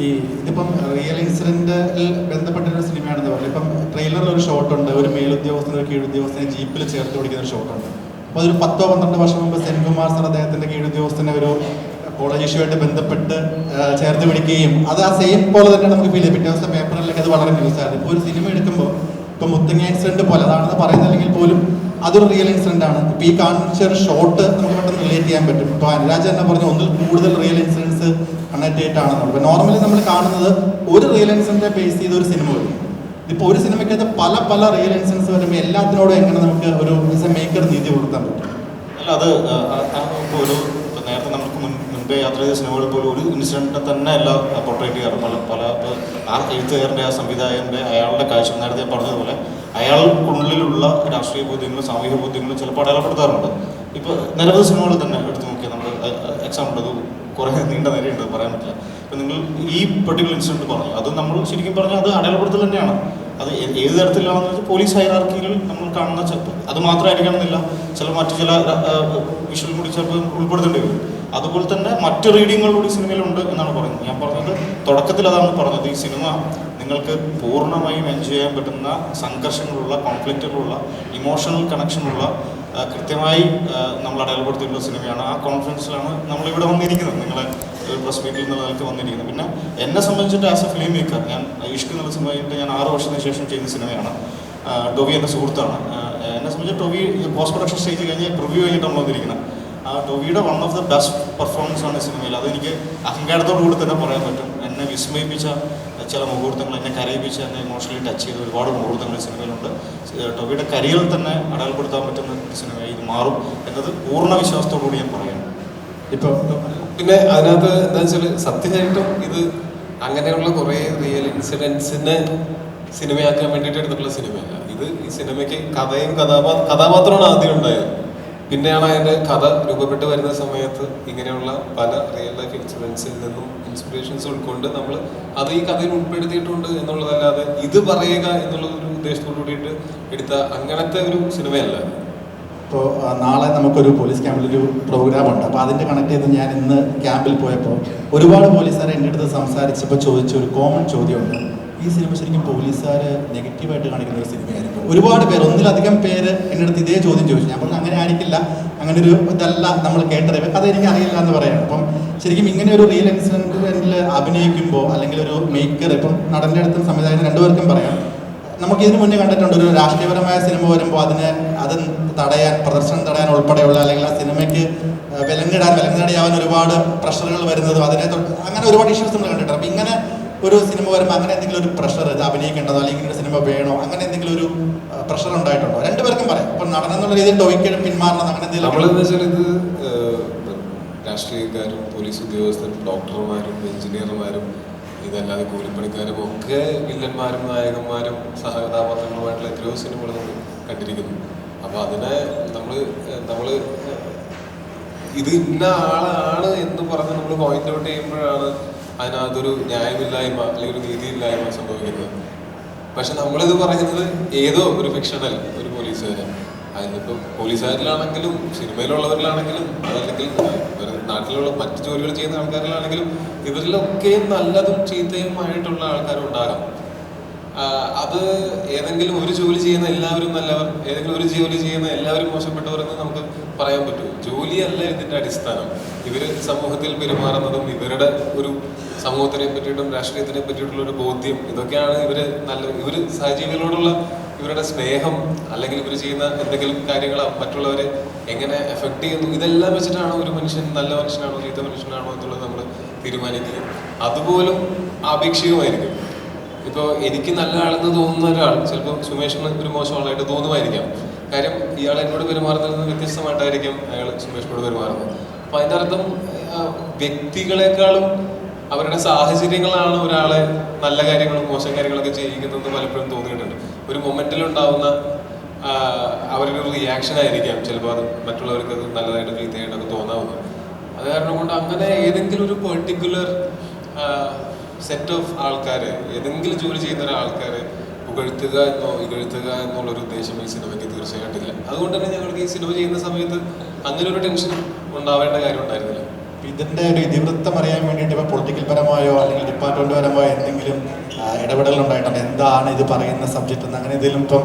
ഈ ഇതിപ്പം റിയൽ ഇൻസിഡന്റിൽ ബന്ധപ്പെട്ടൊരു സിനിമയാണെന്ന് പറഞ്ഞു ഇപ്പം ട്രെയിലറിൽ ഒരു ഷോട്ട് ഉണ്ട് ഒരു മേലുദ്യോഗസ്ഥനെ ഒരു കീഴുദ്യോഗസ്ഥനെ ജീപ്പിൽ ചേർത്ത് പിടിക്കുന്ന ഒരു ഷോട്ടുണ്ട്. അപ്പോൾ അതൊരു പത്തോ പന്ത്രണ്ട് വർഷം മുമ്പ് സെൻകുമാർ സർ അദ്ദേഹത്തിന്റെ കീഴുദ്യോഗസ്ഥനെ ഒരു കോളേജ് ഇഷ്യൂമായിട്ട് ബന്ധപ്പെട്ട് ചേർത്ത് പിടിക്കുകയും അത് ആ സെയിം പോലെ തന്നെ നമുക്ക് ഫീൽ ചെയ്യും. പിറ്റേ ദിവസം പേപ്പറിലൊക്കെ അത് വളരെ ന്യൂസ് ആയിരുന്നു ഇപ്പോൾ ഒരു സിനിമ എടുക്കുമ്പോൾ ഇപ്പം മുത്തങ്ങ ഇൻസിഡന്റ് പോലെ അതാണെന്ന് പറയുന്നില്ലെങ്കിൽ പോലും അതൊരു റിയൽ ഇൻസിഡന്റ് ആണ് ഇപ്പൊ ഈ കാണിച്ച ഒരു ഷോട്ട് നമുക്ക് പെട്ടെന്ന് റിലേറ്റ് ചെയ്യാൻ പറ്റും. ഇപ്പൊ അനുരാജ് തന്നെ പറഞ്ഞു ഒന്നിൽ കൂടുതൽ റിയൽ ഇൻസിഡൻസ് കണക്ട് ചെയ്തിട്ടാണെന്നുള്ളത് ഇപ്പൊ നോർമലി നമ്മൾ കാണുന്നത് ഒരു റിയൽ ഇൻസിഡന്റിനെ ബേസ് ചെയ്ത ഒരു സിനിമ വരും ഇപ്പോൾ ഒരു സിനിമയ്ക്കകത്ത് പല പല റിയലൻസൻസ് വരുമ്പോൾ എല്ലാത്തിനോടും എങ്ങനെ നമുക്ക് ഒരു മേക്കർ നീതി കൊടുക്കാൻ പറ്റും? അല്ല അത് ഒരു നേരത്തെ നമുക്ക് മുൻ മുൻപേ യാത്ര ചെയ്ത സിനിമകളിൽ പോലും ഒരു ഇൻസിഡന്റിനെ തന്നെ അല്ല പോർട്രേറ്റ് ചെയ്യാറ് പല പല ആ എഴുത്തുകാരന്റെ ആ സംവിധായകന്റെ അയാളുടെ കാഴ്ച നേരത്തെ പറഞ്ഞതുപോലെ അയാൾക്കുള്ളിലുള്ള രാഷ്ട്രീയ ബോധ്യങ്ങളും സാമൂഹിക ബോധ്യങ്ങളും ചിലപ്പോൾ അടയാളപ്പെടുത്താറുണ്ട്. ഇപ്പോൾ നിരവധി സിനിമകൾ തന്നെ എടുത്തു നോക്കിയാൽ നമ്മൾ എക്സാമ്പിൾ അത് കുറേ നീണ്ട നിരയുണ്ട് പറയാൻ പറ്റില്ല. ഇപ്പം നിങ്ങൾ ഈ പെർട്ടിക്കുലർ ഇൻസിഡന്റ് പറഞ്ഞു അത് നമ്മൾ ശരിക്കും പറഞ്ഞാൽ അത് അടയാളപ്പെടുത്തൽ തന്നെയാണ്. അത് ഏത് തരത്തിലാണെന്ന് വെച്ചാൽ പോലീസ് ഹൈറാർക്കിയിൽ നമ്മൾ കാണുന്ന ചിലപ്പോൾ അത് മാത്രമായിരിക്കണമെന്നില്ല. ചില മറ്റു ചില വിഷയം കൂടി ചിലപ്പോൾ ഉൾപ്പെടുത്തേണ്ടി വരും. അതുപോലെ തന്നെ മറ്റ് റീഡിങ്ങുകൾ കൂടി സിനിമയിലുണ്ട് എന്നാണ് പറയുന്നത്. ഞാൻ പറഞ്ഞത് തുടക്കത്തിൽ അതാണ് പറഞ്ഞത്. ഈ സിനിമ നിങ്ങൾക്ക് പൂർണമായും എൻജോയ് ചെയ്യാൻ പറ്റുന്ന സംഘർഷങ്ങളുള്ള കോൺഫ്ലിക്റ്റുകളുള്ള ഇമോഷണൽ കണക്ഷനുള്ള കൃത്യമായി നമ്മൾ അടയാളപ്പെടുത്തിയിട്ടുള്ള സിനിമയാണ്. ആ കോൺഫിഡൻസിലാണ് നമ്മളിവിടെ വന്നിരിക്കുന്നത്. നിങ്ങളെ പ്രസ് മീറ്റിൽ നിന്നുള്ള നിലയ്ക്ക് വന്നിരിക്കുന്നത്. പിന്നെ എന്നെ സംബന്ധിച്ചിട്ട് ആസ് എ ഫിലിം മേക്കർ ഞാൻ ഇഷ്ക് എന്നുള്ള സിനിമ കഴിഞ്ഞിട്ട് ഞാൻ ആറ് വർഷത്തിന് ശേഷം ചെയ്യുന്ന സിനിമയാണ്. ടോവി എന്റെ സുഹൃത്താണ്. എന്നെ സംബന്ധിച്ച് ടോവി പോസ്റ്റ് പ്രൊഡക്ഷൻ സ്റ്റേജ് കഴിഞ്ഞ് പ്രിവ്യൂ നമ്മൾ വന്നിരിക്കുന്നത്. ആ ടോവിയുടെ one of the best performance ആണ് സിനിമയിൽ. അതെനിക്ക് അഹങ്കാരത്തോടു കൂടി തന്നെ പറയാൻ പറ്റും. എന്നെ വിസ്മയിപ്പിച്ച ചില മുഹൂർത്തങ്ങൾ എന്നെ കരയിപ്പിച്ച് എന്നെ ഇമോഷണലി ടച്ച് ചെയ്ത ഒരുപാട് മുഹൂർത്തങ്ങൾ ഈ സിനിമയിലുണ്ട്. ടൊബിയുടെ കരിയിൽ തന്നെ അടയാളപ്പെടുത്താൻ പറ്റുന്ന സിനിമ ഇത് മാറും എന്നത് പൂർണ വിശ്വാസത്തോടു കൂടി ഞാൻ പറയുന്നു. ഇപ്പൊ പിന്നെ അതിനകത്ത് എന്താ വെച്ചാൽ സത്യമായിട്ടും ഇത് അങ്ങനെയുള്ള കുറേ റിയൽ ഇൻസിഡൻസിനെ സിനിമയാക്കാൻ വേണ്ടിയിട്ട് എടുത്തിട്ടുള്ള സിനിമയല്ല. ഇത് ഈ സിനിമയ്ക്ക് കഥയും കഥാപാ കഥാപാത്രമാണ് ആദ്യം ഉണ്ടായത്. പിന്നെയാണ് അതിന്റെ കഥ രൂപപ്പെട്ട് വരുന്ന സമയത്ത് ഇങ്ങനെയുള്ള പല റിയൽ ലൈഫ് ഇൻസിഡൻസിൽ നിന്നും ഇൻസ്പിറേഷൻസ് ഉൾക്കൊണ്ട് നമ്മൾ അത് ഈ കഥയിൽ ഉൾപ്പെടുത്തിയിട്ടുണ്ട് എന്നുള്ളതല്ലാതെ ഇത് പറയുക എന്നുള്ള ഒരു ഉദ്ദേശത്തോടു കൂടിയിട്ട് എടുത്ത അങ്ങനത്തെ ഒരു സിനിമയല്ല. ഇപ്പോൾ നാളെ നമുക്കൊരു പോലീസ് ക്യാമ്പിലൊരു പ്രോഗ്രാം ഉണ്ട്. അപ്പോൾ അതിന്റെ കണക്ട് ചെയ്ത് ഞാൻ ഇന്ന് ക്യാമ്പിൽ പോയപ്പോൾ ഒരുപാട് പോലീസുകാർ എന്റെ അടുത്ത് സംസാരിച്ചപ്പോൾ ചോദിച്ച ഒരു കോമൺ ചോദ്യമുണ്ട്. ഈ സിനിമ ശരിക്കും പോലീസുകാർ നെഗറ്റീവായിട്ട് കാണിക്കുന്ന ഒരു സിനിമയായിരിക്കും ഒരുപാട് പേർ ഒന്നിലധികം പേര് എന്റെ അടുത്ത് ഇതേ ചോദ്യം ചോദിച്ചു. ഞാൻ പറഞ്ഞു അങ്ങനെ ആയിരിക്കില്ല. അങ്ങനെ ഒരു ഇതല്ല നമ്മൾ കേട്ടറിവ് അത് എനിക്ക് അറിയില്ല എന്ന് പറയാം അപ്പം ശരിക്കും ഇങ്ങനെ ഒരു റിയൽ ഇൻസിഡന്റിൽ അഭിനയിക്കുമ്പോൾ അല്ലെങ്കിൽ ഒരു മേക്കർ ഇപ്പം നടന്റെ അടുത്തും സംവിധായകൻ രണ്ടുപേർക്കും പറയാം നമുക്ക് ഇതിനു മുന്നേ കണ്ടിട്ടുണ്ട് ഒരു രാഷ്ട്രീയപരമായ സിനിമ വരുമ്പോൾ അതിനെ അത് തടയാൻ പ്രദർശനം തടയാൻ ഉൾപ്പെടെയുള്ള അല്ലെങ്കിൽ ആ സിനിമയ്ക്ക് വിലങ്ങിടാൻ വിലങ്ങിടാൻ ഒരുപാട് പ്രഷറുകൾ വരുന്നതും അതിനെ അങ്ങനെ ഒരുപാട് ഇഷ്യൂസ് നമ്മൾ കണ്ടിട്ടുണ്ട്. അപ്പം ഇങ്ങനെ ഒരു സിനിമ വരുമ്പോൾ അങ്ങനെ എന്തെങ്കിലും ഒരു പ്രഷർ ഇത് അഭിനയിക്കേണ്ടതോ അല്ലെങ്കിൽ ഒരു സിനിമ വേണോ? അങ്ങനെ എന്തെങ്കിലും ഒരു പ്രഷർ ഉണ്ടായിട്ടുണ്ടോ? രണ്ടുപേർക്കും പറയാം. അപ്പൊ എന്നുള്ള രീതിയിൽ ടോയ്ക്ക് പിന്മാറണം അങ്ങനെ എന്തെങ്കിലും രാഷ്ട്രീയക്കാരും പോലീസ് ഉദ്യോഗസ്ഥരും ഡോക്ടർമാരും എഞ്ചിനീയർമാരും ഇതല്ലാതെ കൂലിപ്പണിക്കാരും ഒക്കെ വില്ലന്മാരും നായകന്മാരും സഹകഥാപാത്രങ്ങളുമായിട്ടുള്ള എത്രയോ സിനിമകൾ നമ്മൾ കണ്ടിരിക്കുന്നു. അപ്പോൾ അതിനെ നമ്മൾ നമ്മൾ ഇത് ഇന്ന ആളാണ് എന്ന് പറഞ്ഞ് നമ്മൾ പോയിന്റ് ഔട്ട് ചെയ്യുമ്പോഴാണ് അതിനകത്തൊരു ന്യായമില്ലായ്മ അല്ലെങ്കിൽ ഒരു നീതിയില്ലായ്മ സംഭവിക്കുന്നത്. പക്ഷെ നമ്മളിത് പറയുന്നത് ഏതോ ഒരു ഫിക്ഷണൽ ഒരു പോലീസുകാരൻ അതിനിപ്പോൾ പോലീസുകാരിലാണെങ്കിലും സിനിമയിലുള്ളവരിലാണെങ്കിലും അതല്ലെങ്കിൽ നാട്ടിലുള്ള മറ്റ് ജോലികൾ ചെയ്യുന്ന ആൾക്കാരിലാണെങ്കിലും ഇവരിലൊക്കെ നല്ലതും ചീത്തയുമായിട്ടുള്ള ആൾക്കാരുണ്ടാകാം. അത് ഏതെങ്കിലും ഒരു ജോലി ചെയ്യുന്ന എല്ലാവരും നല്ലവർ ഏതെങ്കിലും ഒരു ജോലി ചെയ്യുന്ന എല്ലാവരും മോശപ്പെട്ടവരെന്ന് നമുക്ക് പറയാൻ പറ്റൂ. ജോലിയല്ല ഇതിന്റെ അടിസ്ഥാനം. ഇവർ സമൂഹത്തിൽ പെരുമാറുന്നതും ഇവരുടെ ഒരു സമൂഹത്തിനെ പറ്റിയിട്ടും രാഷ്ട്രീയത്തിനെ പറ്റിയിട്ടുള്ള ഒരു ബോധ്യം ഇതൊക്കെയാണ് ഇവർ നല്ല ഇവർ സഹജീവികളോടുള്ള ഇവരുടെ സ്നേഹം അല്ലെങ്കിൽ ഇവർ ചെയ്യുന്ന എന്തെങ്കിലും കാര്യങ്ങൾ മറ്റുള്ളവരെ എങ്ങനെ എഫക്ട് ചെയ്യുന്നു ഇതെല്ലാം വെച്ചിട്ടാണ് ഒരു മനുഷ്യൻ നല്ല മനുഷ്യനാണോ ചീത്ത മനുഷ്യനാണോ എന്നുള്ളത് നമ്മൾ തീരുമാനിക്കുന്നത് അതുപോലും ആപേക്ഷികമായിരിക്കും. ഇപ്പോൾ എനിക്ക് നല്ല ആളെന്ന് തോന്നുന്ന ഒരാൾ ചിലപ്പോൾ സുമേഷിന് ഒരു മോശം ആളായിട്ട് തോന്നുമായിരിക്കാം. കാര്യം ഇയാൾ എന്നോട് പെരുമാറുന്നതിൽ നിന്ന് വ്യത്യസ്തമായിട്ടായിരിക്കും അയാൾ സുമേഷിനോട് പെരുമാറുന്നത്. അപ്പം അതിന്റെ അർത്ഥം വ്യക്തികളെക്കാളും അവരുടെ സാഹചര്യങ്ങളാണ് ഒരാളെ നല്ല കാര്യങ്ങളും മോശം കാര്യങ്ങളൊക്കെ ചെയ്യിക്കുന്നതെന്ന് പലപ്പോഴും തോന്നിയിട്ടുണ്ട്. ഒരു മൊമെന്റിൽ ഉണ്ടാവുന്ന അവരുടെ ഒരു റിയാക്ഷൻ ആയിരിക്കാം ചിലപ്പോൾ അത് മറ്റുള്ളവർക്ക് അത് നല്ലതായിട്ട് ചീത്തയായിട്ടൊക്കെ തോന്നാവുന്നത്. അത് കാരണം കൊണ്ട് അങ്ങനെ ഏതെങ്കിലും ഒരു പെർട്ടിക്കുലർ സെറ്റ് ഓഫ് ആൾക്കാർ ഏതെങ്കിലും ജോലി ചെയ്യുന്ന ഒരാൾക്കാരെ പുകഴ്ത്തുക എന്നോ ഇകഴ്ത്തുക എന്നുള്ളൊരു ഉദ്ദേശം ഈ സിനിമയ്ക്ക് തീർച്ചയായിട്ടില്ല അതുകൊണ്ട് തന്നെ ഞങ്ങൾക്ക് ഈ സിനിമ ചെയ്യുന്ന സമയത്ത് അങ്ങനെ ഒരു ടെൻഷൻ ഉണ്ടാവേണ്ട കാര്യം ഉണ്ടായിരുന്നില്ല. ഇതിന്റെ ഒരു ഇതിവൃത്തം അറിയാൻ വേണ്ടിട്ട് ഇപ്പൊ പൊളിറ്റിക്കൽ പരമായോ അല്ലെങ്കിൽ ഡിപ്പാർട്ട്മെന്റ് പരമായോ എന്തെങ്കിലും ഉണ്ടായിട്ടുണ്ട്. എന്താണ് ഇത് പറയുന്ന സബ്ജക്റ്റ് എന്ന് അങ്ങനെ എന്തെങ്കിലും ഇപ്പം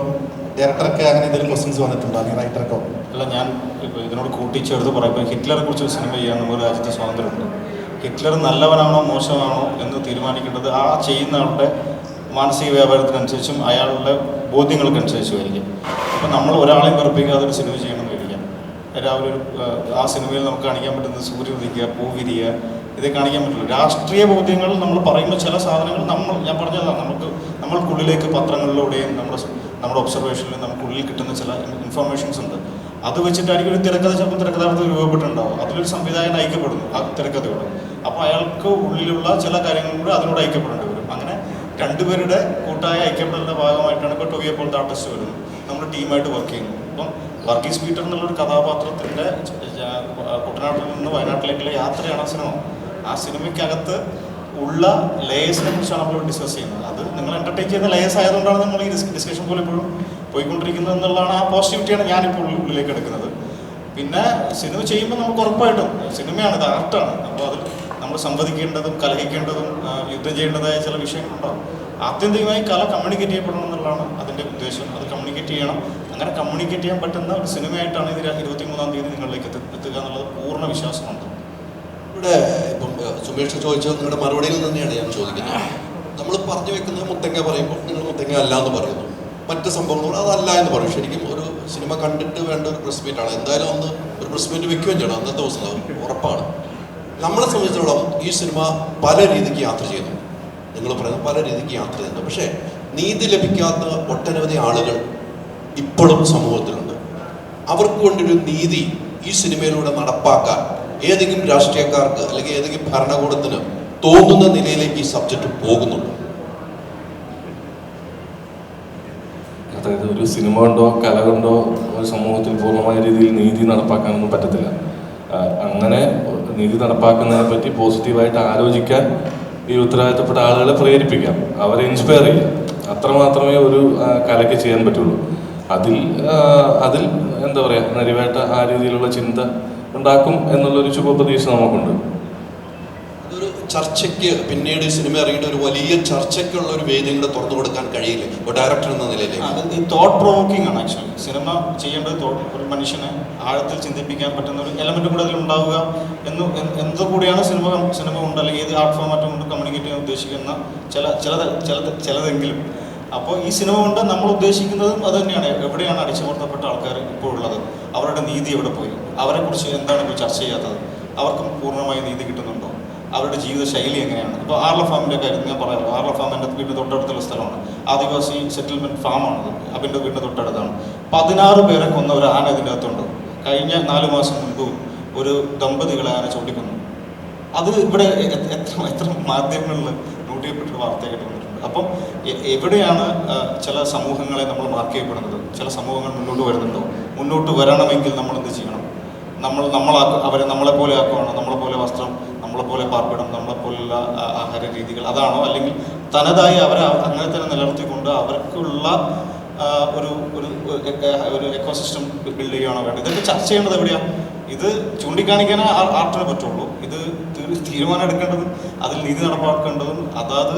ഡയറക്ടർക്ക് അങ്ങനെ എന്തെങ്കിലും ക്വസ്റ്റ്യൻസ് വന്നിട്ടുണ്ടോ? അല്ലെങ്കിൽ റൈറ്റർക്കോ അല്ല ഞാൻ ഇപ്പോൾ ഇതിനോട് കൂട്ടിച്ചേർത്ത് പറയുമ്പോൾ ഹിറ്റ്ലറെ കുറിച്ച് സിനിമ ചെയ്യാൻ നമ്മുടെ രാജ്യത്ത് സ്വാതന്ത്ര്യമുണ്ട്. ഹിറ്റ്ലർ നല്ലവനാണോ മോശമാണോ എന്ന് തീരുമാനിക്കേണ്ടത് ആ ചെയ്യുന്ന ആളുടെ മാനസിക വ്യാപാരത്തിനനുസരിച്ചും അയാളുടെ ബോധ്യങ്ങൾക്കനുസരിച്ചും ആയിരിക്കും. അപ്പം നമ്മൾ ഒരാളെയും വെറുപ്പിക്കാതെ ഒരു സിനിമ ഇരിക്കാം രാവിലെ ഒരു ആ, സിനിമയിൽ നമുക്ക് കാണിക്കാൻ പറ്റുന്ന സൂര്യ ഉദിക്കുക പൂ വിരിയുക ഇതേ കാണിക്കാൻ പറ്റുള്ളൂ. രാഷ്ട്രീയ ബോധ്യങ്ങൾ നമ്മൾ പറയുമ്പോൾ ചില സാധനങ്ങൾ നമ്മൾ ഞാൻ പറഞ്ഞതാണ് നമുക്ക് നമ്മൾക്കുള്ളിലേക്ക് പത്രങ്ങളിലൂടെയും നമ്മുടെ നമ്മുടെ ഒബ്സർവേഷനിലും നമുക്കുള്ളിൽ കിട്ടുന്ന ചില ഇൻഫർമേഷൻസ് ഉണ്ട്. അത് വെച്ചിട്ടായിരിക്കും ഒരു തിരക്കഥ ചിലപ്പോൾ തിരക്കഥാർത്ഥം രൂപപ്പെട്ടിട്ടുണ്ടാവും അതിലൊരു സംവിധായകൻ ഐക്യപ്പെടുന്നു ആ തിരക്കഥയോട്. അപ്പോൾ അയാൾക്ക് ഉള്ളിലുള്ള ചില കാര്യങ്ങൾ കൂടി അതിനോട് ഐക്യപ്പെടേണ്ടി വരും. അങ്ങനെ രണ്ടുപേരുടെ കൂട്ടായ ഐക്യപ്പെടലിന്റെ ഭാഗമായിട്ടാണ് ഇപ്പോൾ ടൊവിയെ പോലത്തെ ആർട്ടിസ്റ്റ് വരുന്നത്. നമ്മൾ ടീമായിട്ട് വർക്ക് ചെയ്യുന്നു. അപ്പം വർഗീസ് പീറ്റർ എന്നുള്ളൊരു കഥാപാത്രത്തിന്റെ കുട്ടനാട്ടിൽ നിന്ന് വയനാട്ടിലേക്കുള്ള യാത്രയാണ് ആ സിനിമ. ആ സിനിമയ്ക്കകത്ത് ഉള്ള ലേയേഴ്സിനെ കുറിച്ചാണ് നമ്മൾ ഡിസ്കസ് ചെയ്യുന്നത്. അത് നിങ്ങൾ എന്റർടൈൻ ചെയ്യുന്ന ലേയേഴ്സ് ആയതുകൊണ്ടാണ് നമ്മൾ ഈ ഡിസ്കഷൻ പോലെ ഇപ്പോഴും പോയിക്കൊണ്ടിരിക്കുന്നത് എന്നുള്ളതാണ് ആ പോസിറ്റിവിറ്റിയാണ് ഞാനിപ്പോൾ ഉള്ളിലേക്ക് എടുക്കുന്നത്. പിന്നെ സിനിമ ചെയ്യുമ്പോൾ നമുക്ക് ഉറപ്പായിട്ടും സിനിമയാണ് ഇത് ആർട്ടാണ്. അപ്പോൾ അതിൽ നമ്മൾ സംവദിക്കേണ്ടതും കലഹിക്കേണ്ടതും യുദ്ധം ചെയ്യേണ്ടതായ ചില വിഷയങ്ങളുണ്ടാവും. ആത്യന്തികമായി കല കമ്മ്യൂണിക്കേറ്റ് ചെയ്യപ്പെടണം എന്നുള്ളതാണ് അതിന്റെ ഉദ്ദേശം. അത് കമ്മ്യൂണിക്കേറ്റ് ചെയ്യണം. അങ്ങനെ കമ്മ്യൂണിക്കേറ്റ് ചെയ്യാൻ പറ്റുന്ന ഒരു സിനിമയായിട്ടാണ് ഇത് ഇരുപത്തി മൂന്നാം തീയതി നിങ്ങളിലേക്ക് എത്തി- എത്തുക എന്നുള്ളത് പൂർണ വിശ്വാസമുണ്ട്. ഇവിടെ ഇപ്പം സുമേഷ് ചോദിച്ച നിങ്ങളുടെ മറുപടിയിൽ തന്നെയാണ് ഞാൻ ചോദിക്കുന്നത്. നമ്മൾ പറഞ്ഞു വെക്കുന്നത് മുത്തങ്ങ പറയുമ്പോൾ നിങ്ങൾ മുത്തങ്ങ അല്ല എന്ന് പറയുന്നു. മറ്റ് സംഭവങ്ങൾ അതല്ല എന്ന് പറയും. ശരിക്കും ഒരു സിനിമ കണ്ടിട്ട് വേണ്ട ഒരു പ്രസ് മീറ്റ് ആണ്. എന്തായാലും ഒന്ന് ഒരു പ്രസ് മീറ്റ് വെക്കുകയും ചെയ്യണം. അന്നത്തെ ദിവസം ഉറപ്പാണ്. നമ്മളെ സംബന്ധിച്ചിടത്തോളം ഈ സിനിമ പല രീതിക്ക് യാത്ര ചെയ്യുന്നു നിങ്ങൾ പറയുന്നത് പല രീതിക്ക് യാത്ര ചെയ്യുന്നു പക്ഷേ നീതി ലഭിക്കാത്ത ഒട്ടനവധി ആളുകൾ ഇപ്പോഴും സമൂഹത്തിലുണ്ട്. അവർക്ക് വേണ്ടിയൊരു നീതി ഈ സിനിമയിലൂടെ നടപ്പാക്കാൻ ഏതെങ്കിലും രാഷ്ട്രീയക്കാർക്ക് അല്ലെങ്കിൽ ഏതെങ്കിലും ഭരണകൂടത്തിന് തോന്നുന്ന നിലയിലേക്ക് ഈ സബ്ജക്റ്റ് പോകുന്നുണ്ട്. അതായത് ഒരു സിനിമ കൊണ്ടോ കല കൊണ്ടോ ഒരു സമൂഹത്തിൽ പൂർണമായ രീതിയിൽ നീതി നടപ്പാക്കാനൊന്നും പറ്റത്തില്ല. അങ്ങനെ നീതി നടപ്പാക്കുന്നതിനെ പറ്റി പോസിറ്റീവായിട്ട് ആലോചിക്കാൻ ഈ ഉത്തരവാദിത്തപ്പെട്ട ആളുകളെ പ്രേരിപ്പിക്കാം. അവരെ ഇൻസ്പയർ ചെയ്യാം. അത്ര മാത്രമേ ഒരു കലയ്ക്ക് ചെയ്യാൻ പറ്റുള്ളൂ. അതിൽ അതിൽ എന്താ പറയുക നരിവേട്ട ആ രീതിയിലുള്ള ചിന്ത ഉണ്ടാക്കും എന്നുള്ളൊരു ശുഭപ്രതീക്ഷ നമുക്കുണ്ട്. അതൊരു ചർച്ചയ്ക്ക് പിന്നീട് സിനിമ ഇറങ്ങിയിട്ട് ഒരു വലിയ ചർച്ചയ്ക്കുള്ള ഒരു വേദി കൂടെ തുറന്നു കൊടുക്കാൻ കഴിയില്ല ഒരു ഡയറക്ടർ എന്ന നിലയിൽ അത് ഈ തോട്ട് പ്രൊവോക്കിംഗ് ആണ് ആക്ച്വലി സിനിമ ചെയ്യേണ്ടത് thought- ഒരു മനുഷ്യനെ ആഴത്തിൽ ചിന്തിപ്പിക്കാൻ പറ്റുന്ന ഒരു എലമെന്റ് കൂടെ അതിൽ ഉണ്ടാവുക എന്ന് എന്തുകൂടിയാണ് എന്തോ കൂടിയാണ് സിനിമ സിനിമ കൊണ്ട് അല്ലെങ്കിൽ ഏത് ആർട്ട് ഫോമാറ്റം കൊണ്ട് കമ്മ്യൂണിക്കേറ്റ് ചെയ്യാൻ ഉദ്ദേശിക്കുന്ന ചില ചിലത് ചിലത് ചിലതെങ്കിലും. അപ്പോൾ ഈ സിനിമ കൊണ്ട് നമ്മൾ ഉദ്ദേശിക്കുന്നതും അത് തന്നെയാണ്. എവിടെയാണ് അടിച്ചമർത്തപ്പെട്ട ആൾക്കാർ ഇപ്പോൾ ഉള്ളത്? അവരുടെ നീതി എവിടെ പോയി? അവരെക്കുറിച്ച് എന്താണ് ഇപ്പോൾ ചർച്ച ചെയ്യാത്തത്? അവർക്കും പൂർണമായി നീതി കിട്ടുന്നുണ്ടോ? അവരുടെ ജീവിത ശൈലി എങ്ങനെയാണ്? ഇപ്പോൾ ആർല ഫാമിന്റെ കാര്യം ഞാൻ പറയാമല്ലോ ആർല ഫാം എന്റെ വീടിന് തൊട്ടടുത്തുള്ള സ്ഥലമാണ്. ആദിവാസി സെറ്റിൽമെന്റ് ഫാമാണ് അബിന്റെ വീടിന്റെ തൊട്ടടുത്താണ്. പതിനാറ് പേരെ കൊന്ന ഒരു ആന ഇതിന്റെ അകത്തുണ്ട്. കഴിഞ്ഞ നാല് മാസം മുൻപ് ഒരു ദമ്പതികളെ ആന ചൂണ്ടിക്കൊന്നു അത് ഇവിടെ എത്ര എത്ര മാധ്യമങ്ങളിൽ നോട്ട് ചെയ്യപ്പെട്ട വാർത്തയായിട്ട് വന്നിട്ടുണ്ട് അപ്പം എവിടെയാണ് ചില സമൂഹങ്ങളെ നമ്മൾ മാർക്ക് ചെയ്യപ്പെടുന്നത്? ചില സമൂഹങ്ങൾ മുന്നോട്ട് വരുന്നുണ്ടോ? മുന്നോട്ട് വരണമെങ്കിൽ നമ്മൾ എന്ത് ചെയ്യണം? നമ്മൾ നമ്മളാക്ക അവരെ നമ്മളെ പോലെ ആക്കുവാണോ? നമ്മളെ പോലെ വസ്ത്രം നമ്മളെ പോലെ പാർപ്പിടം നമ്മളെ പോലുള്ള ആ, ആഹാര രീതികൾ അതാണോ? അല്ലെങ്കിൽ തനതായി അവരെ അങ്ങനെ തന്നെ നിലനിർത്തിക്കൊണ്ട് അവർക്കുള്ള ഒരു ഒരു ഒരു എക്കോസിസ്റ്റം ബിൽഡ് ചെയ്യുകയാണോ വേണ്ടത്? ഇതൊക്കെ ചർച്ച ചെയ്യേണ്ടത് എവിടെയാണ് ഇത് ചൂണ്ടിക്കാണിക്കാനേ ആർട്ടിനെ പറ്റുള്ളൂ. ഇത് തീരുമാനം എടുക്കേണ്ടതും അതിൽ നീതി നടപ്പാക്കേണ്ടതും അതാത്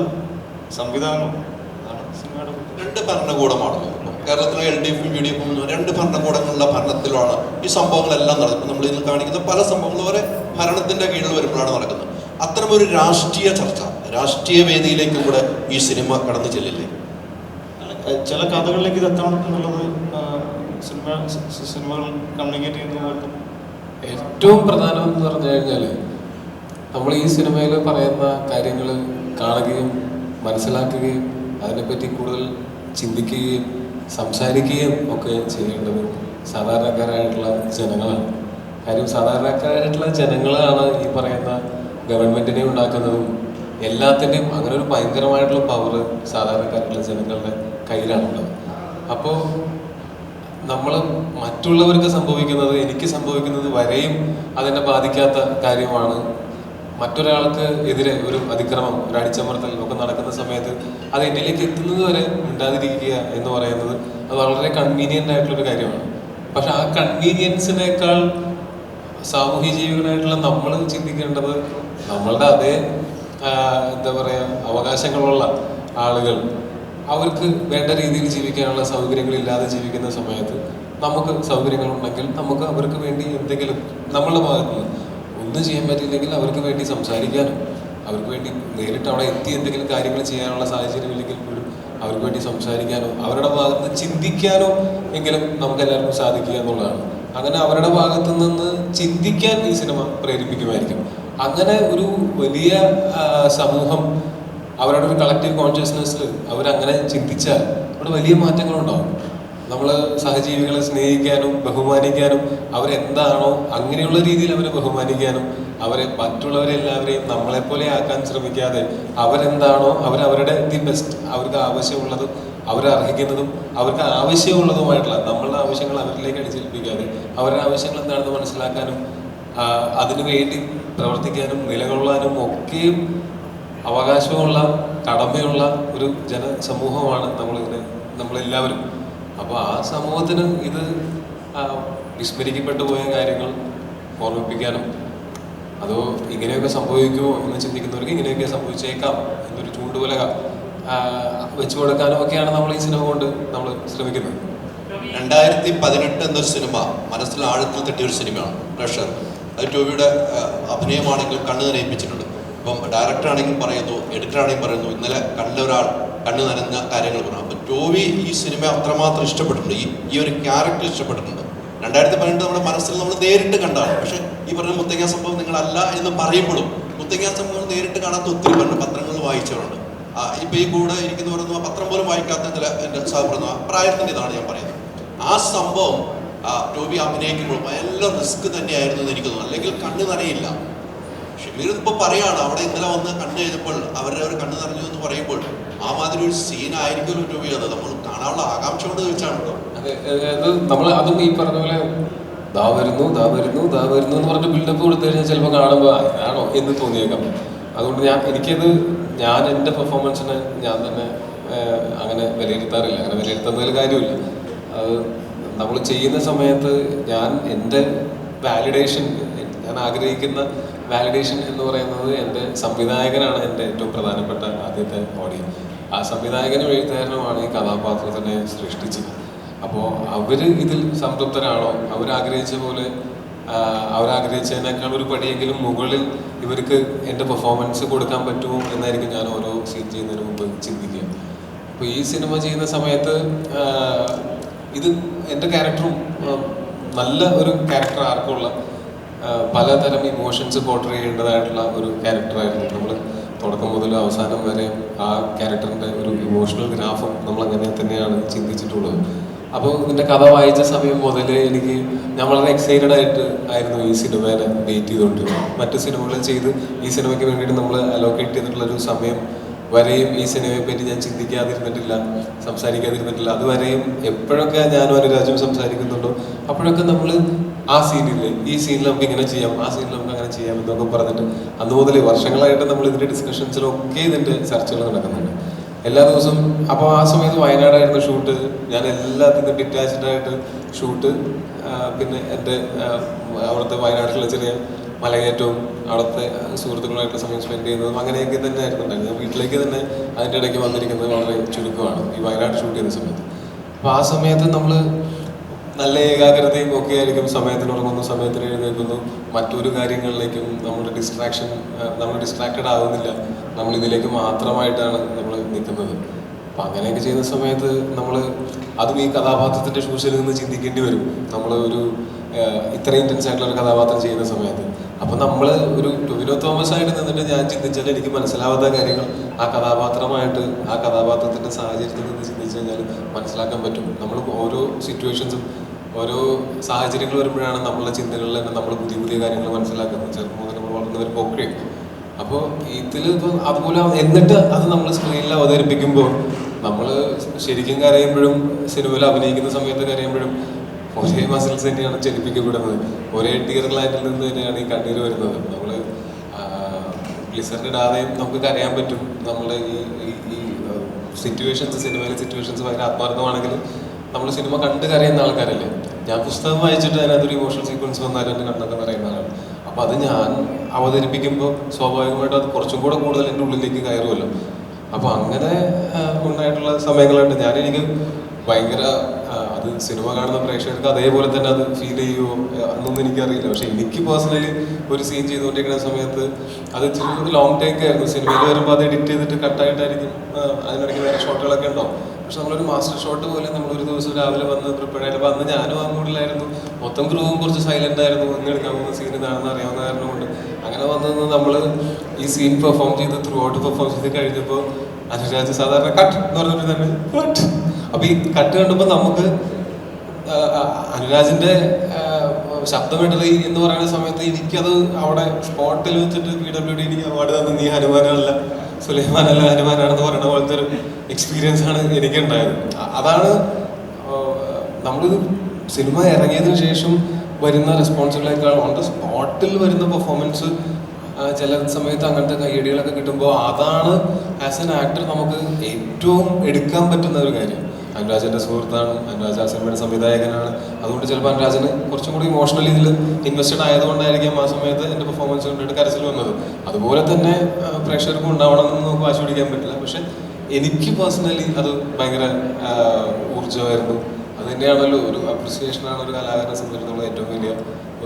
സിനിമയുടെ രണ്ട് ഭരണകൂടമാണല്ലോ. കേരളത്തിലെ എൽ ഡി എഫും യു ഡി എഫും രണ്ട് ഭരണകൂടങ്ങളുടെ ഭരണത്തിലാണ് ഈ സംഭവങ്ങളെല്ലാം നടക്കുന്നത്. നമ്മൾ ഇതിൽ കാണിക്കുന്ന പല സംഭവങ്ങളും വരെ ഭരണത്തിന്റെ കീഴിൽ വരുമ്പോഴാണ് നടക്കുന്നത്. അത്തരമൊരു രാഷ്ട്രീയ ചർച്ച രാഷ്ട്രീയ വേദിയിലേക്കും കൂടെ ഈ സിനിമ കടന്നു ചെല്ലില്ലേ? ചില കഥകളിലേക്ക് ഇത് എത്തണം എന്നുള്ളത് സിനിമ സിനിമകൾ കമ്മ്യൂണിക്കേറ്റ് ചെയ്യുന്ന ഏറ്റവും പ്രധാനം എന്ന് പറഞ്ഞു കഴിഞ്ഞാൽ നമ്മൾ ഈ സിനിമയിൽ പറയുന്ന കാര്യങ്ങൾ കാണുകയും മനസ്സിലാക്കുകയും അതിനെപ്പറ്റി കൂടുതൽ ചിന്തിക്കുകയും സംസാരിക്കുകയും ഒക്കെ ചെയ്യേണ്ടത് സാധാരണക്കാരായിട്ടുള്ള ജനങ്ങളാണ്. കാര്യം സാധാരണക്കാരായിട്ടുള്ള ജനങ്ങളാണ് ഈ പറയുന്ന ഗവൺമെന്റിനെ ഉണ്ടാക്കുന്നതും എല്ലാത്തിന്റെയും അങ്ങനെ ഒരു ഭയങ്കരമായിട്ടുള്ള പവർ സാധാരണക്കാരായിട്ടുള്ള ജനങ്ങളുടെ കയ്യിലാണുള്ളത്. അപ്പോൾ നമ്മൾ മറ്റുള്ളവർക്ക് സംഭവിക്കുന്നത് എനിക്ക് സംഭവിക്കുന്നത് വരെയും അതിനെ ബാധിക്കാത്ത കാര്യമാണ് മറ്റൊരാൾക്ക് എതിരെ ഒരു അതിക്രമം ഒരു അടിച്ചമർത്തൽ ഒക്കെ നടക്കുന്ന സമയത്ത് അത് എന്നിലേക്ക് എത്തുന്നത് വരെ മിണ്ടാതിരിക്കുക എന്ന് പറയുന്നത് അത് വളരെ കൺവീനിയന്റ് ആയിട്ടുള്ളൊരു കാര്യമാണ്. പക്ഷെ ആ കൺവീനിയൻസിനേക്കാൾ സാമൂഹ്യ ജീവികളായിട്ടുള്ള നമ്മൾ ചിന്തിക്കേണ്ടത് നമ്മളുടെ അതേ എന്താ പറയുക അവകാശങ്ങളുള്ള ആളുകൾ അവർക്ക് വേണ്ട രീതിയിൽ ജീവിക്കാനുള്ള സൗകര്യങ്ങളില്ലാതെ ജീവിക്കുന്ന സമയത്ത് നമുക്ക് സൗകര്യങ്ങളുണ്ടെങ്കിൽ നമുക്ക് അവർക്ക് വേണ്ടി എന്തെങ്കിലും നമ്മളുടെ ഭാഗത്ത് നിന്ന് ഒന്നും ചെയ്യാൻ പറ്റിയില്ലെങ്കിൽ അവർക്ക് വേണ്ടി സംസാരിക്കാനും അവർക്ക് വേണ്ടി നേരിട്ട് അവിടെ എത്തി എന്തെങ്കിലും കാര്യങ്ങൾ ചെയ്യാനുള്ള സാഹചര്യം ഇല്ലെങ്കിൽ പോലും അവർക്ക് വേണ്ടി സംസാരിക്കാനോ അവരുടെ ഭാഗത്ത് ചിന്തിക്കാനോ എങ്കിലും നമുക്ക് എല്ലാവർക്കും സാധിക്കുക എന്നുള്ളതാണ്. അങ്ങനെ അവരുടെ ഭാഗത്ത് നിന്ന് ചിന്തിക്കാൻ ഈ സിനിമ പ്രേരിപ്പിക്കുമായിരിക്കും. അങ്ങനെ ഒരു വലിയ സമൂഹം അവരുടെ ഒരു കളക്റ്റീവ് കോൺഷ്യസ്നെസ്സിൽ അവരങ്ങനെ ചിന്തിച്ചാൽ അവിടെ വലിയ മാറ്റങ്ങളുണ്ടാവും. നമ്മൾ സഹജീവികളെ സ്നേഹിക്കാനും ബഹുമാനിക്കാനും അവരെന്താണോ അങ്ങനെയുള്ള രീതിയിൽ അവരെ ബഹുമാനിക്കാനും അവരെ മറ്റുള്ളവരെല്ലാവരെയും നമ്മളെ നമ്മളെപ്പോലെ ആക്കാൻ ശ്രമിക്കാതെ അവരെന്താണോ അവരവരുടെ ദി ബെസ്റ്റ് അവർക്ക് ആവശ്യമുള്ളതും അവരർഹിക്കുന്നതും അവർക്ക് ആവശ്യമുള്ളതുമായിട്ടുള്ള നമ്മളുടെ ആവശ്യങ്ങൾ അവരിലേക്ക് അടിച്ചേൽപ്പിക്കാതെ അവരുടെ ആവശ്യങ്ങൾ എന്താണെന്ന് മനസ്സിലാക്കാനും അതിനു വേണ്ടി പ്രവർത്തിക്കാനും നിലകൊള്ളാനും ഒക്കെയും അവകാശമുള്ള കടമയുള്ള ഒരു ജനസമൂഹമാണ് നമ്മളിങ്ങനെ നമ്മളെല്ലാവരും അപ്പോൾ ആ സമൂഹത്തിന് ഇത് വിസ്മരിക്കപ്പെട്ടു പോയ കാര്യങ്ങൾ ഓർമ്മിപ്പിക്കാനും അതോ ഇങ്ങനെയൊക്കെ സംഭവിക്കുമോ എന്ന് ചിന്തിക്കുന്നവർക്ക് ഇങ്ങനെയൊക്കെ സംഭവിച്ചേക്കാം എന്നൊരു ചൂണ്ടുവല വെച്ചു കൊടുക്കാനും ഒക്കെയാണ് നമ്മൾ ഈ സിനിമ കൊണ്ട് നമ്മൾ ശ്രമിക്കുന്നത്. രണ്ടായിരത്തി പതിനെട്ട് എന്നൊരു സിനിമ മനസ്സിൽ ആഴത്തിൽ ഒരു സിനിമയാണ്. പ്രഷർ. അത് ടോവിയുടെ ആ, അഭിനയമാണെങ്കിലും കണ്ണ് നനയിപ്പിച്ചിട്ടുണ്ട്. ഇപ്പം ഡയറക്ടർ ആണെങ്കിലും പറയുന്നു എഡിറ്റർ ആണെങ്കിലും പറയുന്നു ഇന്നലെ കണ്ട ഒരാൾ കണ്ണ് നനഞ്ഞ കാര്യങ്ങൾ പറഞ്ഞു അപ്പോൾ ടോവി ഈ സിനിമ അത്രമാത്രം ഇഷ്ടപ്പെട്ടിട്ടുണ്ട്. ഈ ഈ ഒരു ക്യാരക്ടർ ഇഷ്ടപ്പെട്ടിട്ടുണ്ട്. രണ്ടായിരത്തി പതിനെട്ട് നമ്മുടെ മനസ്സിൽ നമ്മൾ നേരിട്ട് കണ്ടാണ്. പക്ഷെ ഈ പറഞ്ഞ മുത്തങ്ങ സംഭവം നിങ്ങളല്ല എന്ന് പറയുമ്പോഴും മുത്തങ്ങ സംഭവം നേരിട്ട് കാണാത്ത ഒത്തിരി പേരുണ്ട് പത്രങ്ങൾ വായിച്ചവരുണ്ട്. ഇപ്പൊ ഈ കൂടെ ഇരിക്കുന്ന ആ പത്രം പോലും വായിക്കാത്ത ചില എന്റെ സഹപ്രദ പ്രായത്തിന്റെ ഇതാണ് ഞാൻ പറയുന്നത്. ആ സംഭവം ടോബി അഭിനയിക്കുമ്പോൾ എല്ലാം റിസ്ക് തന്നെയായിരുന്നു എന്ന് എനിക്ക് തോന്നുന്നു. അല്ലെങ്കിൽ കണ്ണു നനയില്ല. ഷമീർ ഇപ്പൊ പറയാണ് അവിടെ ഇന്നലെ വന്ന് കണ്ണു കഴിഞ്ഞപ്പോൾ അവരുടെ ഒരു കണ്ണു നിറഞ്ഞു എന്ന് പറയുമ്പോൾ ആ മാതിരി ഒരു ടോബി അത്. നമ്മൾ കാണാനുള്ള ആകാംക്ഷ കൊണ്ട് ചോദിച്ചാണല്ലോ. അതെ നമ്മൾ അതും ഈ പറഞ്ഞ പോലെ ദാ വരുന്നു ദാ വരുന്നു ദാ വരുന്നു എന്ന് പറഞ്ഞ് ബിൽഡപ്പ് കൊടുത്തു കഴിഞ്ഞാൽ ചിലപ്പോൾ കാണുമ്പോൾ ആണോ എന്ന് തോന്നിയേക്കാം. അതുകൊണ്ട് ഞാൻ എനിക്കത് ഞാൻ എന്റെ പെർഫോമൻസിനെ ഞാൻ തന്നെ അങ്ങനെ വിലയിരുത്താറില്ല. അങ്ങനെ വിലയിരുത്തുന്നതിൽ കാര്യമില്ല. അത് നമ്മൾ ചെയ്യുന്ന സമയത്ത് ഞാൻ എന്റെ വാലിഡേഷൻ ഞാൻ ആഗ്രഹിക്കുന്ന വാലിഡേഷൻ എന്ന് പറയുന്നത് എന്റെ സംവിധായകനാണ് എന്റെ ഏറ്റവും പ്രധാനപ്പെട്ട ആദ്യത്തെ ഓഡിയൻസ് ആ സംവിധായകനും എഴുത്തുകാരനുമാണ് ഈ കഥാപാത്രത്തിനെ സൃഷ്ടിച്ചത്. അപ്പോൾ അവർ ഇതിൽ സംതൃപ്തരാണോ? അവരാഗ്രഹിച്ച പോലെ അവരാഗ്രഹിച്ചതിനേക്കാൾ ഒരു പടിയെങ്കിലും മുകളിൽ ഇവർക്ക് എന്റെ പെർഫോമൻസ് കൊടുക്കാൻ പറ്റുമോ എന്നായിരിക്കും ഞാൻ ഓരോ സീൻ ചെയ്യുന്നതിന് മുമ്പ് ചിന്തിക്കുക. അപ്പോൾ ഈ സിനിമ ചെയ്യുന്ന സമയത്ത് ഇത് എന്റെ ക്യാരക്ടറും നല്ല ഒരു ക്യാരക്ടർ ആർക്കുള്ള പലതരം ഇമോഷൻസ് പോർട്ടർ ചെയ്യേണ്ടതായിട്ടുള്ള ഒരു ക്യാരക്ടറായിരുന്നു നമ്മൾ തുടക്കം മുതൽ അവസാനം വരെ ആ ക്യാരക്ടറിന്റെ ഒരു ഇമോഷണൽ ഗ്രാഫും നമ്മൾ അങ്ങനെ തന്നെയാണ് ചിന്തിച്ചിട്ടുള്ളത്. അപ്പോൾ ഇതിന്റെ കഥ വായിച്ച സമയം മുതൽ എനിക്ക് ഞാൻ വളരെ എക്സൈറ്റഡ് ആയിട്ട് ആയിരുന്നു ഈ സിനിമേനെ വെയിറ്റ് ചെയ്തുകൊണ്ടിരുന്നത്. മറ്റ് സിനിമകൾ ചെയ്ത് ഈ സിനിമയ്ക്ക് വേണ്ടിയിട്ട് നമ്മൾ അലോക്കേറ്റ് ചെയ്തിട്ടുള്ളൊരു സമയം വരെയും ഈ സിനിമയെ പറ്റി ഞാൻ ചിന്തിക്കാതിരുന്നിട്ടില്ല സംസാരിക്കാതിരുന്നിട്ടില്ല. അതുവരെയും എപ്പോഴൊക്കെ ഞാനും അനുരാജും സംസാരിക്കുന്നുണ്ടോ അപ്പോഴൊക്കെ നമ്മൾ ആ സീനിൽ ഈ സീനിൽ നമുക്ക് ഇങ്ങനെ ചെയ്യാം? ആ സീനിൽ നമുക്ക് അങ്ങനെ ചെയ്യാം എന്നൊക്കെ പറഞ്ഞിട്ട് അന്ന് മുതൽ വർഷങ്ങളായിട്ട് നമ്മൾ ഇതിന്റെ ഡിസ്കഷൻസിലൊക്കെ ഇതിന്റെ ചർച്ചകൾ നടക്കുന്നുണ്ട്. എല്ലാ ദിവസവും അപ്പോൾ ആ സമയത്ത് വയനാടായിരുന്നു ഷൂട്ട് ഞാൻ എല്ലാത്തിനും ഡിറ്റാച്ച്ഡ് ആയിട്ട് ഷൂട്ട് പിന്നെ എന്റെ അവിടുത്തെ വയനാട്ടിലെ ചെറിയ മലകയറ്റവും അവിടുത്തെ സുഹൃത്തുക്കളുമായിട്ട് സമയം സ്പെൻഡ് ചെയ്യുന്നതും അങ്ങനെയൊക്കെ തന്നെ ആയിരുന്നു ഉണ്ടായിരുന്നത് വീട്ടിലേക്ക് തന്നെ അതിന്റെ ഇടയ്ക്ക് വന്നിരിക്കുന്നത് വളരെ ചുരുക്കമാണ് ഈ വയനാട് ഷൂട്ട് ചെയ്യുന്ന സമയത്ത്. അപ്പോൾ ആ സമയത്ത് നമ്മൾ നല്ല ഏകാഗ്രതയും ഒക്കെ ആയിരിക്കും സമയത്തിന് ഉറങ്ങുന്നു സമയത്തിന് എഴുന്നേൽക്കുന്നു. മറ്റൊരു കാര്യങ്ങളിലേക്കും നമ്മുടെ ഡിസ്ട്രാക്ഷൻ നമ്മൾ ഡിസ്ട്രാക്റ്റഡ് ആകുന്നില്ല നമ്മൾ ഇതിലേക്ക് മാത്രമായിട്ടാണ് നമ്മൾ നിൽക്കുന്നത്. അപ്പം അങ്ങനെയൊക്കെ ചെയ്യുന്ന സമയത്ത് നമ്മൾ അതും ഈ കഥാപാത്രത്തിന്റെ ഷൂസിൽ നിന്ന് ചിന്തിക്കേണ്ടി വരും. നമ്മൾ ഒരു ഇത്ര ഇന്റൻസ് ആയിട്ടുള്ള ഒരു കഥാപാത്രം ചെയ്യുന്ന സമയത്ത്. അപ്പം നമ്മൾ ഒരു ടൊവിനോ തോമസ് ആയിട്ട് നിന്നിട്ട് ഞാൻ ചിന്തിച്ചാൽ എനിക്ക് മനസ്സിലാവാത്ത കാര്യങ്ങൾ ആ കഥാപാത്രമായിട്ട് ആ കഥാപാത്രത്തിന്റെ സാഹചര്യത്തിൽ നിന്ന് ചിന്തിച്ചു കഴിഞ്ഞാൽ മനസ്സിലാക്കാൻ പറ്റും. നമ്മൾ ഓരോ സിറ്റുവേഷൻസും ഓരോ സാഹചര്യങ്ങൾ വരുമ്പോഴാണ് നമ്മളെ ചിന്തകളിൽ തന്നെ നമ്മൾ പുതിയ പുതിയ കാര്യങ്ങൾ മനസ്സിലാക്കുന്നത്. മുതൽ നമ്മൾ വളർന്നവർ പോക്കുകയും അപ്പോൾ ഇതിൽ ഇപ്പോൾ അതുപോലെ എന്നിട്ട് അത് നമ്മൾ സ്ക്രീനിൽ അവതരിപ്പിക്കുമ്പോൾ നമ്മൾ ശരിക്കും കരയുമ്പോഴും സിനിമയിൽ അഭിനയിക്കുന്ന സമയത്ത് കരയുമ്പോഴും ഒരേ മസിൽസ് തന്നെയാണ് ചലിപ്പിക്കപ്പെടുന്നത്. ഒരേ ടിയർ ഗ്ലാൻഡിൽ നിന്ന് തന്നെയാണ് ഈ കണ്ണീര് വരുന്നത്. നമ്മൾ ഗ്ലിസറിൻ ഇടാതെയും നമുക്ക് കരയാൻ പറ്റും. നമ്മൾ ഈ- ഈ സിറ്റുവേഷൻസ് സിനിമയിലെ സിറ്റുവേഷൻസ് ഭയങ്കര ആത്മാർത്ഥമാണെങ്കിൽ നമ്മൾ സിനിമ കണ്ട് കരയുന്ന ആൾക്കാരല്ലേ? ഞാൻ പുസ്തകം വായിച്ചിട്ട് അതിനകത്തൊരു ഇമോഷണൽ സീക്വൻസ് വന്നാലും എന്റെ കണ്ണൊക്കെ നിറയുന്നതാണ്. അപ്പോൾ അത് ഞാൻ അവതരിപ്പിക്കുമ്പോൾ സ്വാഭാവികമായിട്ടും അത് കുറച്ചും കൂടെ കൂടുതൽ എന്റെ ഉള്ളിലേക്ക് കയറുമല്ലോ. അപ്പോൾ അങ്ങനെ ഉണ്ടായിട്ടുള്ള സമയങ്ങളുണ്ട് ഞാൻ എനിക്ക് ഭയങ്കര അത് സിനിമ കാണുന്ന പ്രേക്ഷകർക്ക് അതേപോലെ തന്നെ അത് ഫീൽ ചെയ്യുമോ അന്നൊന്നും എനിക്കറിയില്ല. പക്ഷെ എനിക്ക് പേഴ്സണലി ഒരു സീൻ ചെയ്തുകൊണ്ടിരിക്കുന്ന സമയത്ത് അത് ഇച്ചിരി ലോങ് ടേക്ക് ആയിരുന്നു. സിനിമയിൽ വരുമ്പോൾ അത് എഡിറ്റ് ചെയ്തിട്ട് കട്ടായിട്ടായിരിക്കും അതിനിടയ്ക്ക് വേറെ ഷോട്ടുകളൊക്കെ ഉണ്ടാവും. പക്ഷെ നമ്മളൊരു മാസ്റ്റർ ഷോട്ട് പോലെ നമ്മൾ ഒരു ദിവസം രാവിലെ വന്ന് പ്രിപ്പയർ ആയിട്ട് അന്ന് ഞാനും ആ മൂഡിലായിരുന്നു മൊത്തം ഗ്രൂവും കുറച്ച് സൈലന്റ് ആയിരുന്നു. ഒന്ന് എടുക്കാൻ പോകുന്ന സീൻ ഇതാണെന്ന് അറിയാവുന്ന കാരണം കൊണ്ട് അങ്ങനെ വന്നത് നമ്മൾ ഈ സീൻ പെർഫോം ചെയ്ത് ത്രൂ ഔട്ട് പെർഫോം ചെയ്ത് കഴിഞ്ഞപ്പോൾ അനുരാജ് സാധാരണ കട്ട് എന്ന് പറഞ്ഞിട്ട് തന്നെ കട്ട് അപ്പൊ ഈ കട്ട് കണ്ടപ്പോൾ നമുക്ക് ശബ്ദം അനുരാജിന്റെ ആ, ശബ്ദമിടറി എന്ന് പറയുന്ന സമയത്ത് എനിക്കത് അവിടെ സ്പോട്ടിൽ വെച്ചിട്ട് പി ഡബ്ല്യു ഡി എനിക്ക് അവാർഡ് തന്നെ നീ ഹനുമാനല്ല. സുലൈമാനല്ല ഹനുമാനാണെന്ന് പറയുന്ന പോലത്തെ ഒരു എക്സ്പീരിയൻസ് ആണ് എനിക്കുണ്ടായത്. അതാണ് നമ്മൾ സിനിമ ഇറങ്ങിയതിനു ശേഷം വരുന്ന റെസ്പോൺസുകളേക്കാൾ ഓൺ സ്പോട്ടിൽ വരുന്ന പെർഫോമൻസ് ചില സമയത്ത് അങ്ങനത്തെ കയ്യടികളൊക്കെ കിട്ടുമ്പോൾ അതാണ് ആസ് എൻ ആക്ടർ നമുക്ക് ഏറ്റവും എടുക്കാൻ പറ്റുന്ന ഒരു കാര്യം. അനുരാജന്റെ സുഹൃത്താണ്. അനുരാജ് ആ സിനിമയുടെ സംവിധായകനാണ്. അതുകൊണ്ട് ചിലപ്പോൾ അനുരാജന് കുറച്ചും കൂടി ഇമോഷണലി ഇതിൽ ഇൻവെസ്റ്റഡ് ആയതുകൊണ്ടായിരിക്കാം ആ സമയത്ത് എന്റെ പെർഫോമൻസ് കണ്ടിട്ട് കരച്ചിൽ വന്നത്. അതുപോലെ തന്നെ പ്രേക്ഷകർക്കും ഉണ്ടാവണം എന്ന് നമുക്ക് വാശി പിടിക്കാൻ പറ്റില്ല. പക്ഷെ എനിക്ക് പേഴ്സണലി അത് ഭയങ്കര ഊർജമായിരുന്നു. അത് തന്നെയാണല്ലോ ഒരു അപ്രിസിയേഷനാണ് ഒരു കലാകാരനെ സംബന്ധിച്ചിടത്തോളം ഏറ്റവും വലിയ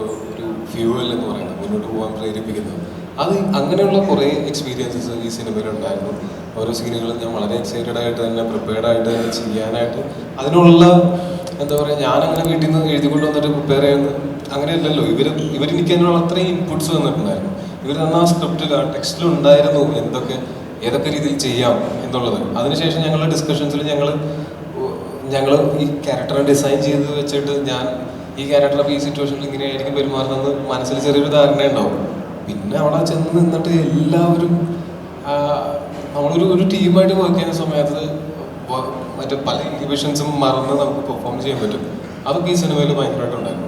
ഒരു ഫ്യൂവൽ എന്ന് പറയുന്നത്. മുന്നോട്ട് പോകാൻ പ്രേരിപ്പിക്കുന്നത്. അത് അങ്ങനെയുള്ള കുറേ എക്സ്പീരിയൻസസ് ഈ സിനിമയിൽ ഉണ്ടായിരുന്നു. ഓരോ സീനുകളും ഞാൻ വളരെ എക്സൈറ്റഡ് ആയിട്ട് തന്നെ പ്രിപ്പയർഡ് ആയിട്ട് തന്നെ ചെയ്യാനായിട്ട് അതിനുള്ള എന്താ പറയുക ഞാനങ്ങനെ വീട്ടിൽ നിന്ന് എഴുതിക്കൊണ്ട് വന്നിട്ട് പ്രിപ്പയർ ചെയ്യുന്നത് അങ്ങനെയല്ലല്ലോ. ഇവർ ഇവരെനിക്ക് അതിനുള്ള അത്രയും ഇൻപുട്സ് തന്നിട്ടുണ്ടായിരുന്നു. ഇവർ തന്ന ആ സ്ക്രിപ്റ്റിൽ ആ ടെക്സ്റ്റിൽ ഉണ്ടായിരുന്നു എന്തൊക്കെ ഏതൊക്കെ രീതിയിൽ ചെയ്യാം എന്നുള്ളത്. അതിനുശേഷം ഞങ്ങളുടെ ഡിസ്കഷൻസിൽ ഞങ്ങൾ ഞങ്ങൾ ഈ ക്യാരക്ടറെ ഡിസൈൻ ചെയ്ത് വെച്ചിട്ട് ഞാൻ ഈ ക്യാരക്ടർ ഈ സിറ്റുവേഷനിൽ ഇങ്ങനെയായിരിക്കും പെരുമാറുന്നത് മനസ്സിൽ ചെറിയൊരു ധാരണ ഉണ്ടാവും പിന്നെ അവിടെ ചെന്ന് നിന്നിട്ട് എല്ലാവരും നമ്മളൊരു ഒരു ടീമായിട്ട് വർക്ക് ചെയ്യുന്ന സമയത്ത് മറ്റേ പല ഇൻഹിബിഷൻസും മറന്ന് നമുക്ക് പെർഫോം ചെയ്യാൻ പറ്റും. അതൊക്കെ ഈ സിനിമയിൽ ഭയങ്കരമായിട്ട് ഉണ്ടായിരുന്നു.